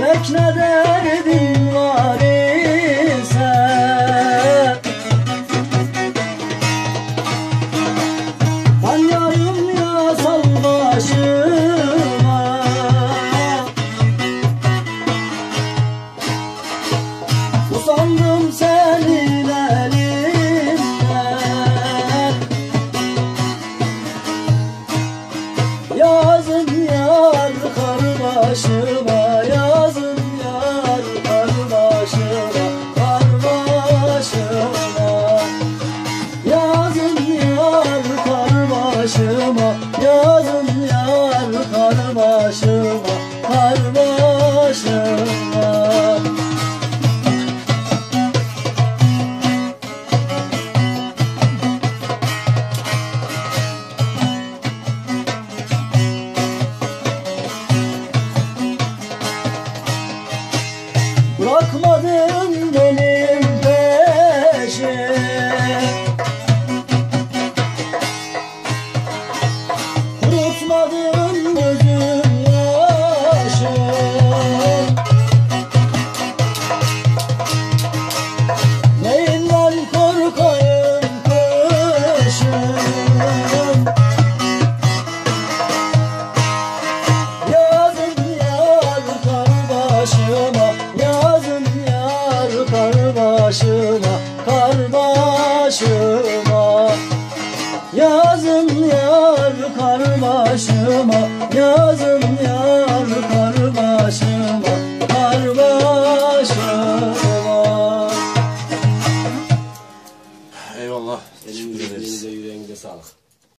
Felek ne derdin var ise Ben yarım ya sal başıma. Usandım senin elinden Yazın yar kar başıma kar başıma Kar Bırakmadın benim başıma Yazın yar kar başıma Kar başıma Yazın yar kar başıma Yazın yar kar başıma Kar başıma Eyvallah. Elinize, yüreğinize sağlık.